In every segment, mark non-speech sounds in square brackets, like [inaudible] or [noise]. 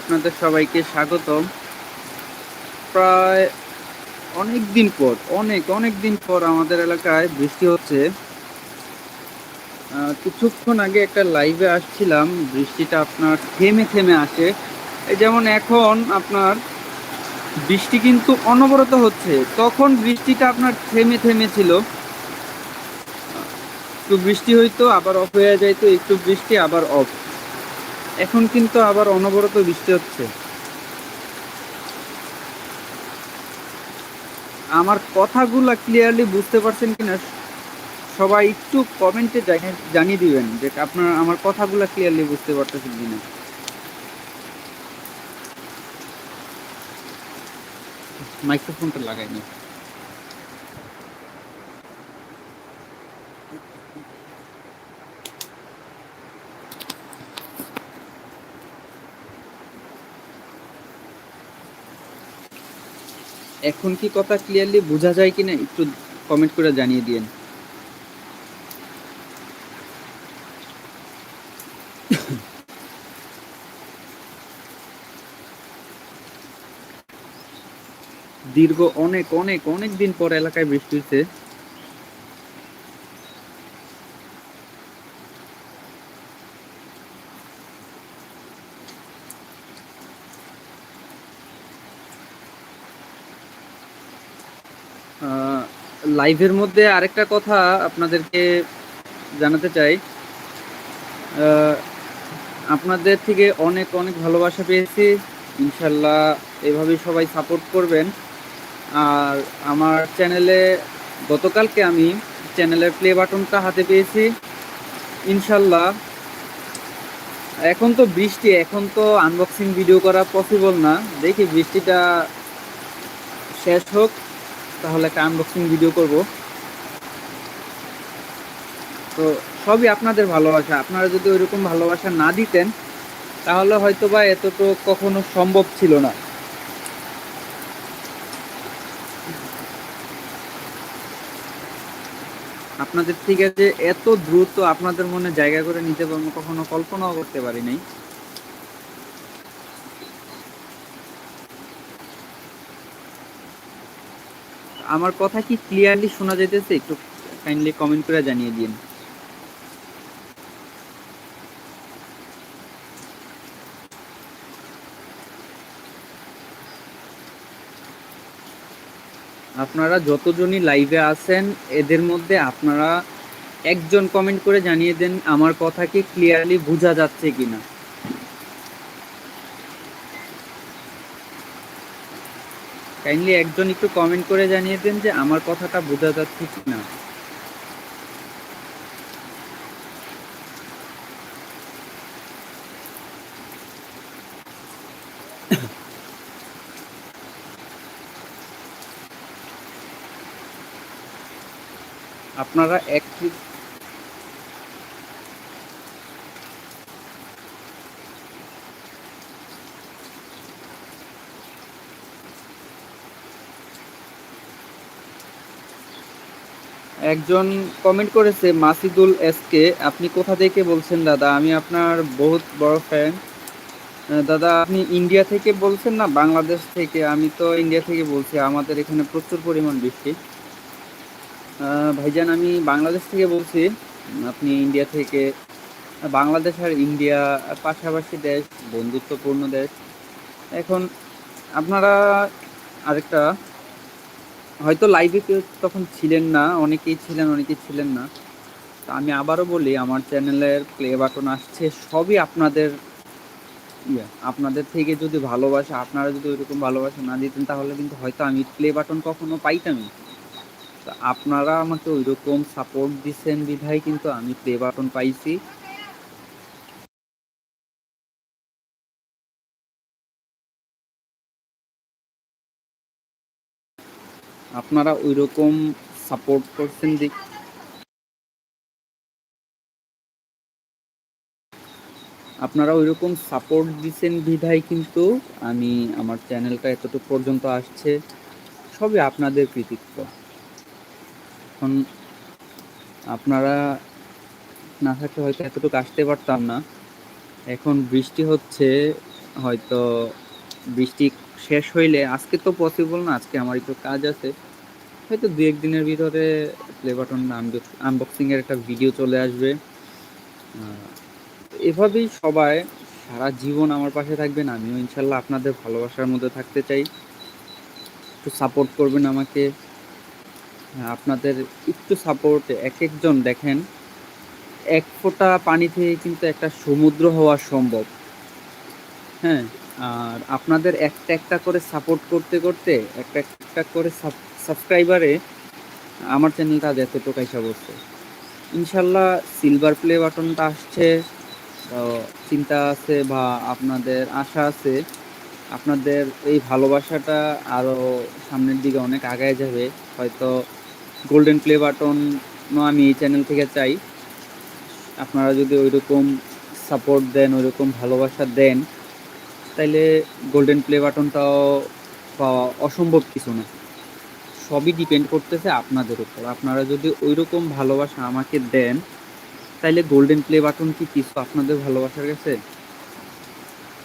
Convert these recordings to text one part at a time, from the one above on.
আপনাদের সবাইকে স্বাগতম। প্রায় অনেক দিন পর, অনেক অনেক দিন পর আমাদের এলাকায় বৃষ্টি হচ্ছে। কিছুক্ষণ আগে একটা লাইভে আসছিলাম, বৃষ্টিটা আপনার থেমে থেমে আসে। যেমন এখন আপনার বৃষ্টি কিন্তু অনবরত হচ্ছে। তখন বৃষ্টিটা আপনার থেমে থেমে ছিল। একটু বৃষ্টি হইতো, আবার অফ হয়ে যাইতো, একটু বৃষ্টি, আবার অফ এখন কিন্তু আবার অনবরত বৃষ্টি হচ্ছে। আমার কথাগুলো ক্লিয়ারলি বুঝতে পারছেন কিনা, সবাই একটু কমেন্টে জানিয়ে দিবেন যে আপনার, আমার কথাগুলো ক্লিয়ারলি বুঝতে পারতেছেন কিনা। মাইক্রোফোনটা লাগাইনি এখন কি কথা ক্লিয়ারলি বোঝা যায় কি না একটু কমেন্ট করে জানিয়ে দিয়েন। দীর্ঘ অনেক অনেক অনেক দিন পর এলাকায় বৃষ্টি হচ্ছে লাইভের মধ্যে আরেকটা কথা আপনাদেরকে জানাতে চাই। আপনাদের থেকে অনেক অনেক ভালোবাসা পেয়েছি। ইনশাল্লাহ এভাবেই সবাই সাপোর্ট করবেন। আর আমার চ্যানেলে গতকালকে আমি চ্যানেলের প্লে বাটনটা হাতে পেয়েছি। ইনশাল্লাহ এখন তো বৃষ্টি, এখন তো আনবক্সিং ভিডিও করা পসিবল না। দেখি বৃষ্টিটা শেষ হোক। তাহলে একটা আনবক্সিং ভিডিও করব। তো সবই আপনাদের ভালোবাসা। আপনারা যদি ওইরকম ভালোবাসা না দিতেন, তাহলে হয়তো বা এতটুকু কখনো সম্ভব ছিল না। আপনাদের থেকে যে এত দ্রুত আপনাদের মনে জায়গা করে নিতে পারব, কখনো কল্পনাও করতে পারি নাই। আমার কথা কি ক্লিয়ারলি শোনা যাইতেছে? একটু কাইন্ডলি কমেন্ট করে জানিয়ে দিন। আপনারা যতজনই লাইভে আছেন, এদের মধ্যে আপনারা একজন কমেন্ট করে জানিয়ে দেন, আমার কথা কি ক্লিয়ারলি বোঝা যাচ্ছে কিনা। কাইন্ডলি একজন একটু কমেন্ট করে জানিয়ে দেন যে আমার কথাটা বোঝা যাচ্ছে কি না আপনারা এক একজন কমেন্ট করেছে, মাসিদুল এসকে আপনি কোথা থেকে বলছেন দাদা? আমি আপনার বহুত বড় ফ্যান দাদা, আপনি ইন্ডিয়া থেকে বলছেন না? বাংলাদেশ থেকে। আমি তো ইন্ডিয়া থেকে বলছি। আমাদের এখানে প্রচুর পরিমাণ বৃষ্টি। ভাইজান, আমি বাংলাদেশ থেকে বলছি। আপনি ইন্ডিয়া থেকে। বাংলাদেশ আর ইন্ডিয়া পাশাপাশি দেশ, বন্ধুত্বপূর্ণ দেশ। এখন আপনারা আরেকটা হয়তো লাইভে কেউ তখন ছিলেন না, অনেকেই ছিলেন অনেকেই ছিলেন না। তা আমি আবারও বলি, আমার চ্যানেলের প্লে বাটন আসছে, সবই আপনাদের ইয়ে। আপনাদের থেকে যদি ভালোবাসা, আপনারা যদি ওইরকম ভালোবাসা না দিতেন, তাহলে কিন্তু হয়তো আমি প্লে বাটন কখনো পাইতামই। তো আপনারা আমাকে ওইরকম সাপোর্ট দিচ্ছেন বিধায় কিন্তু আমি প্লে বাটন পাইছি। আপনারা ওইরকম সাপোর্ট করছেন দিক আপনারা ওইরকম সাপোর্ট দিচ্ছেন বিধায় কিন্তু আমি আমার চ্যানেলটা এতটুকু পর্যন্ত আসছে। সবই আপনাদের কৃতিত্ব। এখন আপনারা না থাকলে হয়তো এতটুকু আসতে পারতাম না। এখন বৃষ্টি হচ্ছে, হয়তো বৃষ্টি শেষ হইলে, আজকে তো পসিবল না, আজকে আমার একটু কাজ আছে। হয়তো দু একদিনের ভিতরে প্লে বাটন আনবক্সিংয়ের একটা ভিডিও চলে আসবে। এভাবেই সবাই সারা জীবন আমার পাশে থাকবেন। আমিও ইনশাল্লাহ আপনাদের ভালোবাসার মধ্যে থাকতে চাই। একটু সাপোর্ট করবেন আমাকে। আপনাদের একটু সাপোর্টে এক একজন দেখেন, এক ফোঁটা পানি থেকে কিন্তু একটা সমুদ্র হওয়া সম্ভব। হ্যাঁ আর আপনাদের একটা একটা করে সাপোর্ট করতে করতে, একটা একটা করে সাবস্ক্রাইবারে আমার চ্যানেলটা এতটুকু আইসা বসছে ইনশাল্লাহ সিলভার প্লে বাটনটা আসছে। চিন্তা আছে বা আপনাদের আশা আছে, আপনাদের এই ভালোবাসাটা আরও সামনের দিকে অনেক আগায় যাবে। হয়তো গোল্ডেন প্লে বাটনও আমি এই চ্যানেল থেকে চাই। আপনারা যদি ওই রকম সাপোর্ট দেন ওই রকম ভালোবাসা দেন, তাইলে গোল্ডেন প্লে বাটনটাও পাওয়া অসম্ভব কিছু না। সবই ডিপেন্ড করতেছে আপনাদের উপর। আপনারা যদি ওই রকম ভালোবাসা আমাকে দেন, তাইলে গোল্ডেন প্লে বাটন কি কিছু আপনাদের ভালোবাসার কাছে?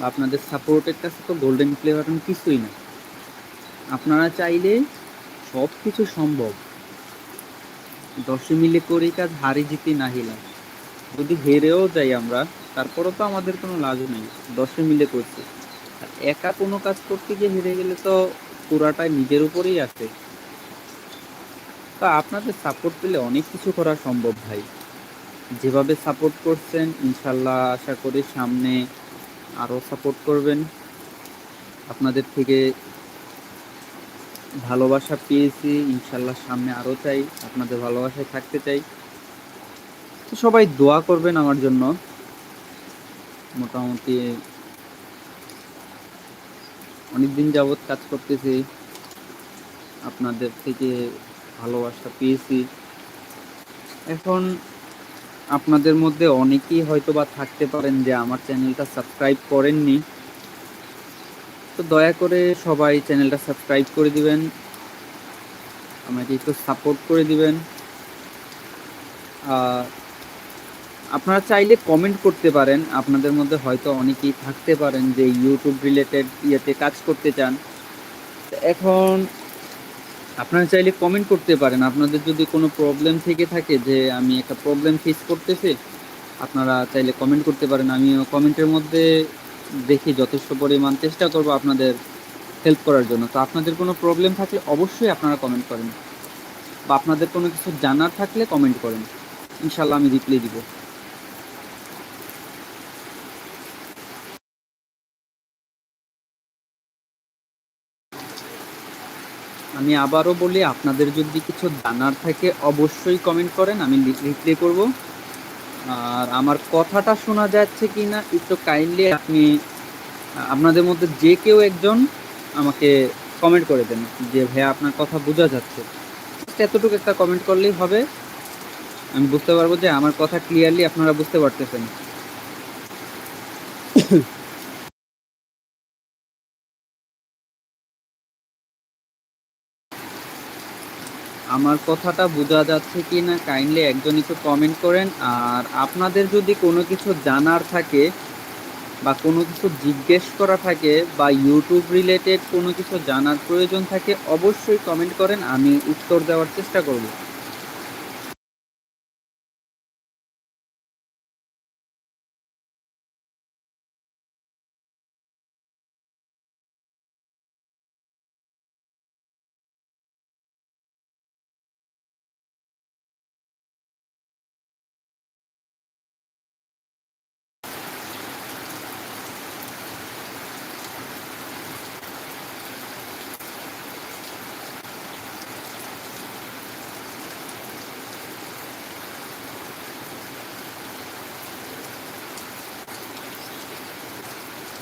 আপনাদের সাপোর্টের কাছে তো গোল্ডেন প্লে বাটন কিছুই না। আপনারা চাইলে সব কিছু সম্ভব। দশে মিলে করি কাজ হারি জিতি নাহিলা যদি হেরেও যাই আমরা, তারপরও তো আমাদের কোনো লাজ নেই, দশে মিলে করছি। আর একা কোনো কাজ করতে গিয়ে হেরে গেলে তো পুরাটাই নিজের উপরেই আছে তা আপনাদের সাপোর্ট পেলে অনেক কিছু করা সম্ভব ভাই। যেভাবে সাপোর্ট করছেন, ইনশাল্লাহ আশা করি সামনে আরও সাপোর্ট করবেন। আপনাদের থেকে ভালোবাসা পেয়েছি, ইনশাল্লাহ সামনে আরও চাই, আপনাদের ভালোবাসায় থাকতে চাই। তো সবাই দোয়া করবেন আমার জন্য। মোটামুটি অনেকদিন যাবৎ কাজ করতেছি। আপনাদের থেকে ভালোবাসা পেয়েছি। এখন আপনাদের মধ্যে অনেকেই হয়তো বা থাকতে পারেন যে আমার চ্যানেলটা সাবস্ক্রাইব করেননি। তো দয়া করে সবাই চ্যানেলটা সাবস্ক্রাইব করে দিবেন। আমাকে একটু সাপোর্ট করে দিবেন। আপনারা চাইলে কমেন্ট করতে পারেন। আপনাদের মধ্যে হয়তো অনেকেই থাকতে পারেন যে ইউটিউব রিলেটেড ইয়েতে কাজ করতে চান। এখন আপনারা চাইলে কমেন্ট করতে পারেন। আপনাদের যদি কোনো প্রবলেম থেকে থাকে যে আমি একটা প্রবলেম ফেস করতেছি, আপনারা চাইলে কমেন্ট করতে পারেন। আমিও কমেন্টের মধ্যে দেখি যথেষ্ট পরিমাণ চেষ্টা করব আপনাদের হেল্প করার জন্য। তো আপনাদের কোনো প্রবলেম থাকলে অবশ্যই আপনারা কমেন্ট করেন। বা আপনাদের কোনো কিছু জানার থাকলে কমেন্ট করেন। ইনশাল্লাহ আমি রিপ্লাই দিব। আমি আবারও বলি, আপনাদের যদি কিছু জানার থাকে অবশ্যই কমেন্ট করেন, আমি রিপ্লাই করব। আর আমার কথাটা শোনা যাচ্ছে কি না, একটু কাইন্ডলি আপনি, আপনাদের মধ্যে যে কেউ একজন আমাকে কমেন্ট করে দেন, যে ভাইয়া আপনার কথা বোঝা যাচ্ছে। এতটুকু একটা কমেন্ট করলেই হবে। আমি বুঝতে পারব যে আমার কথা ক্লিয়ারলি আপনারা বুঝতে পারতেছেন। [coughs] আমার কথাটা বোঝা যাচ্ছে কি না কাইন্ডলি একজন একটু কমেন্ট করেন। আর আপনাদের যদি কোনো কিছু জানার থাকে বা কোনো কিছু জিজ্ঞেস করা থাকে বা ইউটিউব রিলেটেড কোনো কিছু জানার প্রয়োজন থাকে, অবশ্যই কমেন্ট করেন, আমি উত্তর দেওয়ার চেষ্টা করব।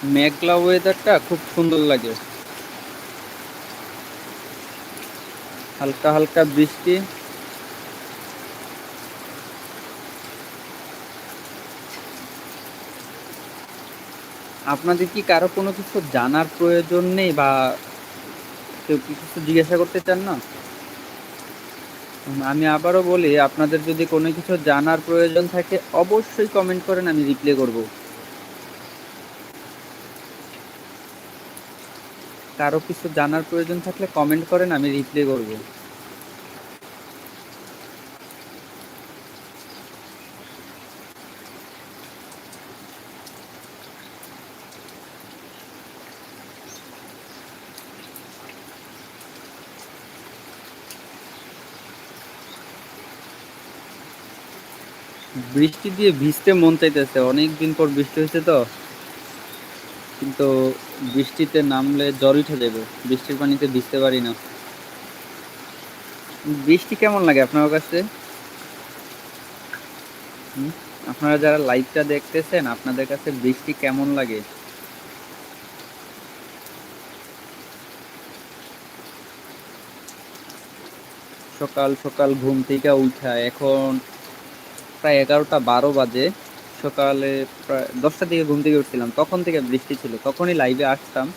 মেঘলা ওয়েদারটা খুব সুন্দর লাগে। হালকা হালকা বৃষ্টি। আপনাদের কি কারও কোনো কিছু জানার প্রয়োজন নেই বা কেউ কি কিছু জিজ্ঞাসা করতে চান না? আমি আবারও বলি, আপনাদের যদি কোনো কিছু জানার প্রয়োজন থাকে, অবশ্যই কমেন্ট করেন, আমি রিপ্লাই করব। কারও কিছু জানার প্রয়োজন থাকলে কমেন্ট করেন, আমি রিপ্লাই করব। বৃষ্টি দিয়ে ভিজতে মন চাইতেছে অনেক দিন পর বৃষ্টি হয়েছে তো। কিন্তু বৃষ্টিতে নামলে জ্বর উঠে যাবে, বৃষ্টির পানিতে ভিজতে পারি না। বৃষ্টি কেমন লাগে আপনার কাছে? আপনারা যারা লাইভটা দেখতেছেন, আপনাদের কাছে বৃষ্টি কেমন লাগে? সকাল সকাল ঘুম থেকে উঠা, এখন প্রায় এগারোটা বারো বাজে। সকালে প্রায় দশটার দিকে ঘুম থেকে উঠছিলাম। তখন থেকে বৃষ্টি ছিল। তখনই লাইভে আসতাম।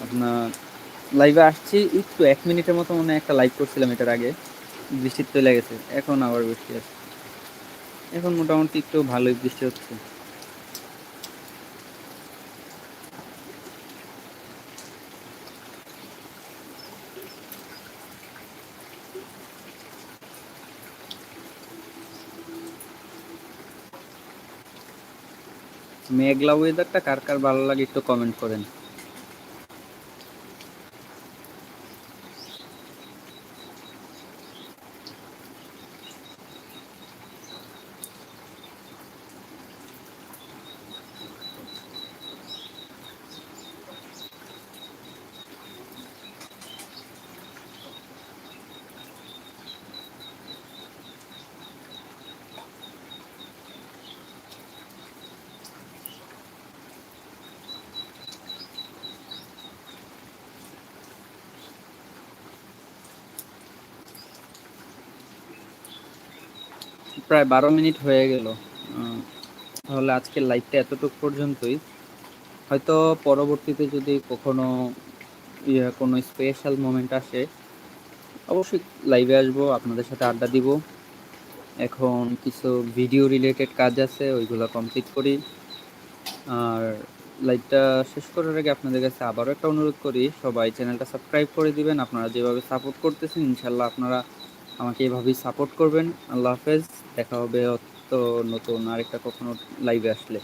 আপনার লাইভে আসছি, একটু এক মিনিটের মতো মনে একটা লাইভ করছিলাম এটার আগে। বৃষ্টি চলে গেছে। এখন আবার বৃষ্টি আসছে। এখন মোটামুটি একটু ভালোই বৃষ্টি হচ্ছে। মেঘলা ওয়েদারটা কার কার ভালো লাগে একটু কমেন্ট করেন। প্রায় বারো মিনিট হয়ে গেল। তাহলে আজকের লাইভটা এতটুকু পর্যন্তই। হয়তো পরবর্তীতে যদি কখনো ইয়ে কোনো স্পেশাল মোমেন্ট আসে, অবশ্যই লাইভে আসব, আপনাদের সাথে আড্ডা দিব। এখন কিছু ভিডিও রিলেটেড কাজ আছে, ওইগুলো কমপ্লিট করি। আর লাইভটা শেষ করার আগে আপনাদের কাছে আবারও একটা অনুরোধ করি, সবাই চ্যানেলটা সাবস্ক্রাইব করে দিবেন। আপনারা যেভাবে সাপোর্ট করতেছেন ইনশাল্লাহ আপনারা আমাকে এভাবেই সাপোর্ট করবেন। আল্লাহ হাফেজ দেখা হবে তো নতুন আরেকটা কখনো লাইভে আসলে।